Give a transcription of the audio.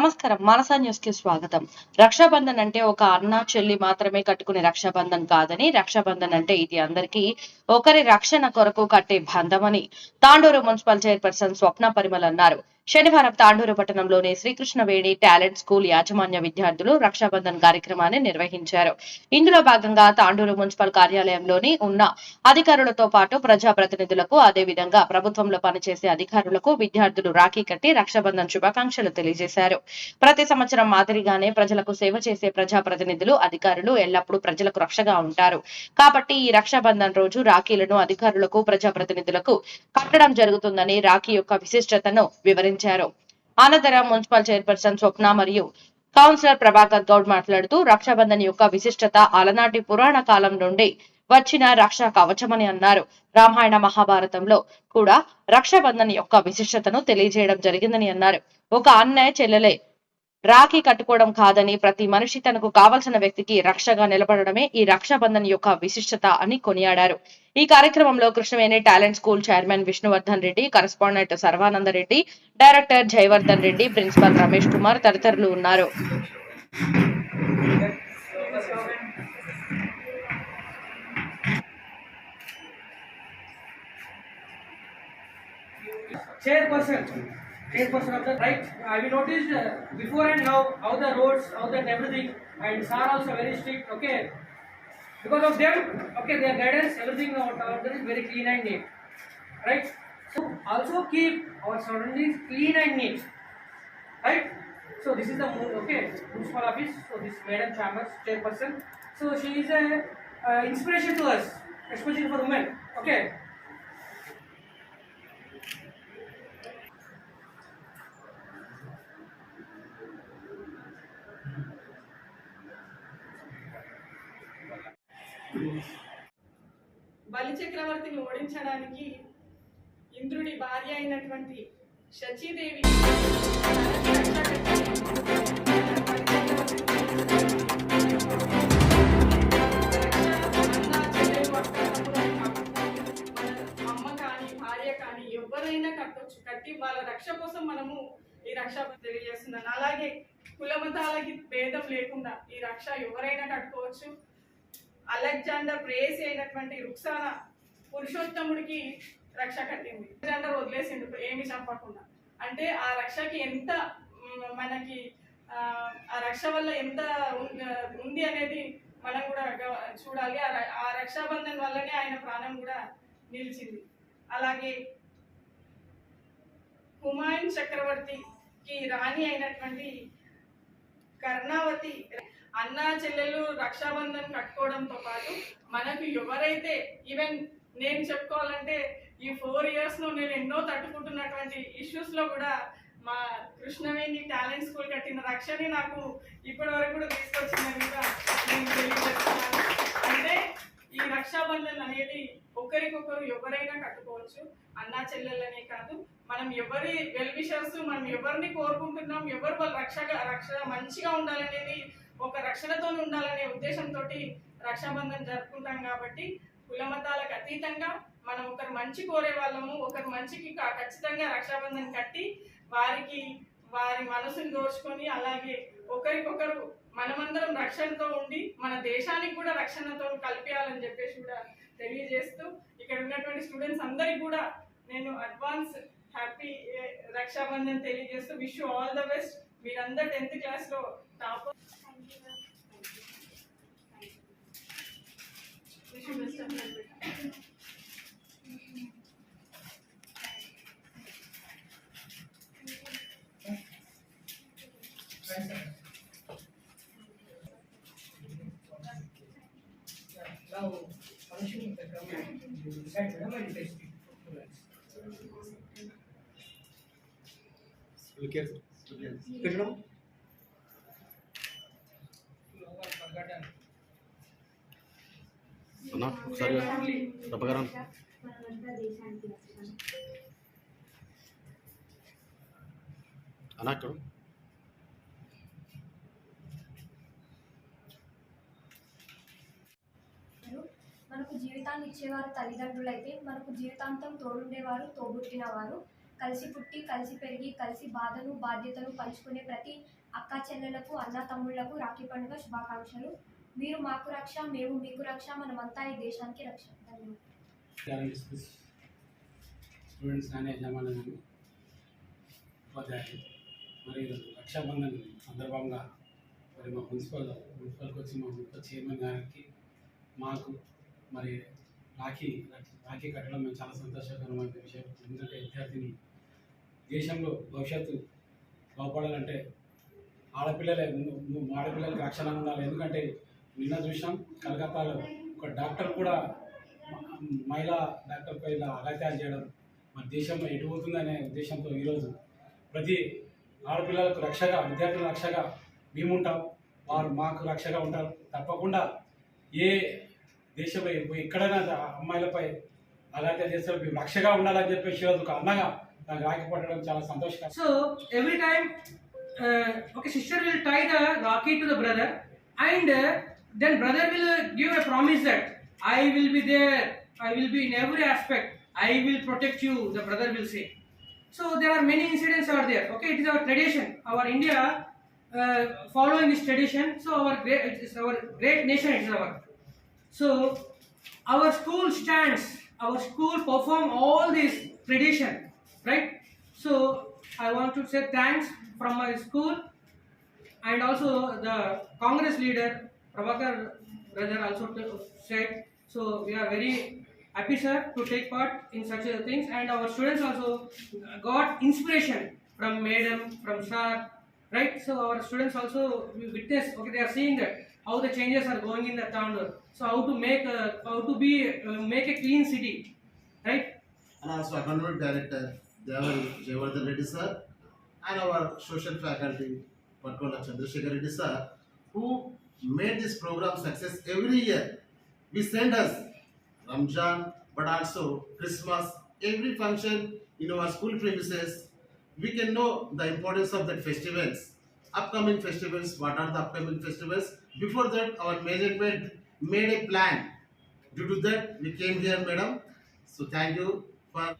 నమస్కారం. మానసా న్యూస్కి స్వాగతం. రక్షాబంధన్ అంటే ఒక అన్న చెల్లి మాత్రమే కట్టుకునే రక్షాబంధన్ కాదని రక్షాబంధన్ అంటే ఇది అందరికీ ఒకరి రక్షణ కొరకు కట్టే బంధమని తాండూరు మున్సిపల్ చైర్పర్సన్ స్వప్న పరిమల్ అన్నారు. శనివారం తాండూరు పట్టణంలోని శ్రీకృష్ణవేణి టాలెంట్ స్కూల్ యాజమాన్య విద్యార్థులు రక్షాబంధన్ కార్యక్రమాన్ని నిర్వహించారు. ఇందులో భాగంగా తాండూరు మున్సిపల్ కార్యాలయంలోని ఉన్న అధికారులతో పాటు ప్రజాప్రతినిధులకు అదేవిధంగా ప్రభుత్వంలో పనిచేసే అధికారులకు విద్యార్థులు రాఖీ కట్టి రక్షాబంధన్ శుభాకాంక్షలు తెలియజేశారు. ప్రతి సంవత్సరం మాదిరిగానే ప్రజలకు సేవ చేసే ప్రజాప్రతినిధులు అధికారులు ఎల్లప్పుడూ ప్రజలకు రక్షగా ఉంటారు. కాబట్టి ఈ రక్షాబంధన్ రోజు రాఖీలను అధికారులకు ప్రజాప్రతినిధులకు కట్టడం జరుగుతుందని రాఖీ యొక్క విశిష్టతను వివరించారు. అనంతరం మున్సిపల్ చైర్పర్సన్ స్వప్న మరియు కౌన్సిలర్ ప్రభాకర్ గౌడ్ మాట్లాడుతూ రక్షాబంధన్ యొక్క విశిష్టత అలనాటి పురాణ కాలం నుండి వచ్చిన రక్ష కవచమని అన్నారు. రామాయణ మహాభారతంలో కూడా రక్షాబంధన్ యొక్క విశిష్టతను తెలియజేయడం జరిగిందని అన్నారు. ఒక అన్నయ్య చెల్లెలే రాఖీ కట్టుకోవడం కాదని ప్రతి మనిషి తనకు కావలసిన వ్యక్తికి రక్షగా నిలబడడమే ఈ రక్షాబంధన్ యొక్క విశిష్టత అని కొనియాడారు. ఈ కార్యక్రమంలో Krishnaveni talent school chairman Vishnuvardhan Reddy correspondent Sarvananda Reddy director Jayavardhan Reddy principal Ramesh Kumar తదితరులు ఉన్నారు. Chairperson 8% of the right. Have you noticed uh, before and now how the roads, how that everything and SAR also very strict. Okay. Because of them, okay, their guidance, everything out, there is very clean and neat. Right. So also keep our surroundings clean and neat. Right. So this is the moon. okay municipal office. So this Madam Chambers chairperson. So she is a uh, inspiration to us, especially for women. Okay. బలి చక్రవర్తిని ఓడించడానికి ఇంద్రుడి భార్య అయినటువంటి శచీదేవి అమ్మ కానీ భార్య కానీ ఎవరైనా కట్టొచ్చు. కట్టి వాళ్ళ రక్ష కోసం మనము ఈ రక్ష తెలియజేస్తున్నాను అలాగే కులమతాలకి భేదం లేకుండా ఈ రక్ష ఎవరైనా కట్టుకోవచ్చు. అలెగ్జాండర్ ప్రేయసి అయినటువంటి రుక్సాన పురుషోత్తముడికి రక్ష కట్టింది. అలెగ్జాండర్ వదిలేసిండు ఏమి చంపకుండా అంటే ఆ రక్షకి ఎంత మనకి ఆ, రక్ష వల్ల ఎంత ఉంది అనేది మనం కూడా చూడాలి. ఆ ర- ఆ రక్షాబంధన్ వల్లనే ఆయన ప్రాణం కూడా నిలిచింది. అలాగే హుమాయూన్ చక్రవర్తికి రాణి అయినటువంటి కర్ణావతి అన్న చెల్లెలు రక్షాబంధన్ కట్టుకోవడంతో పాటు మనకు ఎవరైతే ఈవెన్ నేను చెప్పుకోవాలంటే ఈ ఫోర్ ఇయర్స్లో నేను ఎన్నో తట్టుకుంటున్నటువంటి ఇష్యూస్లో కూడా మా కృష్ణవేణి టాలెంట్ స్కూల్ కట్టిన రక్షని నాకు ఇప్పటి వరకు కూడా తీసుకొచ్చిందని కూడా నేను తెలియజేస్తున్నాను. అంటే ఈ రక్షాబంధన్ అనేది ఒకరికొకరు ఎవరైనా కట్టుకోవచ్చు. అన్నా చెల్లెలనే కాదు మనం ఎవరి వెల్ విషర్స్ మనం ఎవరిని కోరుకుంటున్నాం ఎవరు వాళ్ళు రక్షగా రక్ష మంచిగా ఉండాలనేది ఒక రక్షణతో ఉండాలనే ఉద్దేశంతో రక్షాబంధన్ జరుపుకుంటాం కాబట్టి కుల మతాలకు అతీతంగా మనం ఒకరు మంచి కోరే వాళ్ళము ఒకరు మంచికి ఖచ్చితంగా రక్షాబంధన్ కట్టి వారికి వారి మనసును దోచుకొని అలాగే ఒకరికొకరు మనమందరం రక్షణతో ఉండి మన దేశానికి కూడా రక్షణతో కలిపేయాలని చెప్పేసి కూడా తెలియజేస్తూ ఇక్కడ ఉన్నటువంటి స్టూడెంట్స్ అందరికి కూడా నేను అడ్వాన్స్ హ్యాపీ రక్షాబంధన్ తెలియజేస్తూ విష్ ఆల్ ద బెస్ట్. మీరందరూ టెన్త్ క్లాస్లో top wish best of luck ನಾವು ಫಂಕ್ಷನ್ ಅಂತ ಕ್ರಮ అన్నా ఇక్కడ మనకు జీవితాన్ని ఇచ్చేవారు తల్లిదండ్రులు అయితే మనకు జీవితాంతం తోడుండేవారు తోబుట్టిన వారు కలిసి పుట్టి కలిసి పెరిగి కలిసి బాధను బాధ్యతను పంచుకునే ప్రతి అక్క చెల్లెలకు అన్న తమ్ముళ్ళకు రాఖీ పండుగ శుభాకాంక్షలు. మీరు మాకు రక్ష మేము మీకు రక్ష మనమంతా ఈ దేశానికి రక్ష. స్టూడెంట్స్ కానీ యజమానులు ఉపాధ్యాయులు మరి రక్షాబంధన్ సందర్భంగా మరి మా మున్సిపల్ మున్సిపల్కి వచ్చి మా మున్సిపల్ చైర్మన్ గారికి మాకు మరి రాఖీ రాఖీ కట్టడం మేము చాలా సంతోషకరమైన విషయం. ఎందుకంటే విద్యార్థిని దేశంలో భవిష్యత్తు బాగుపడాలంటే ఆడపిల్లలే ముందు ఆడపిల్లలకి రక్షణ ఉండాలి. ఎందుకంటే నిన్న చూసాం కలకత్తాలో ఒక డాక్టర్ కూడా మహిళా డాక్టర్పై ఇలా అగత్యాలు చేయడం మన దేశంలో ఎటు పోతుందనే ఉద్దేశంతో ఈరోజు ప్రతి ఆడపిల్లలకు రక్షగా విద్యార్థుల రక్షగా మేము ఉంటాం వారు మాకు రక్షగా ఉంటారు. తప్పకుండా ఏ దేశమే ఎక్కడైనా అమ్మాయిలపై అలాంటి చేస్తారు మేము రక్షగా ఉండాలని చెప్పేసి ఒక అన్నగా నాకు పట్టడం చాలా సంతోషం సో ఎవ్రీ టైమ్ ఒక sister will try the rakhi to the brother and then brother will give a promise that I will be there I will be in every aspect I will protect you the brother will say so there are many incidents are there okay it is our tradition our India following this tradition so our great it's our great nation it's our So our school stands. Our school perform all this tradition, right? So I want to say thanks from my school and also the Congress leader Prabhakar brother also said. So we are very happy, sir, to take part in such things, and our students also got inspiration from madam, from sir, right? So our students also witness. Okay, they are seeing that how the changes are going in the town. So how to make a, how to be uh, make a clean city, right? and also academic director Deval Jayavardhan Reddy sir and our social faculty Patkola Chandrasekhar Reddy sir who made this program success every year. We send us Ramjan but also Christmas, every function in our school premises. We can know the importance of that festivals. Upcoming festivals, what are the upcoming festivals? Before that, our management made a plan. Due to that, we came here, madam. So thank you for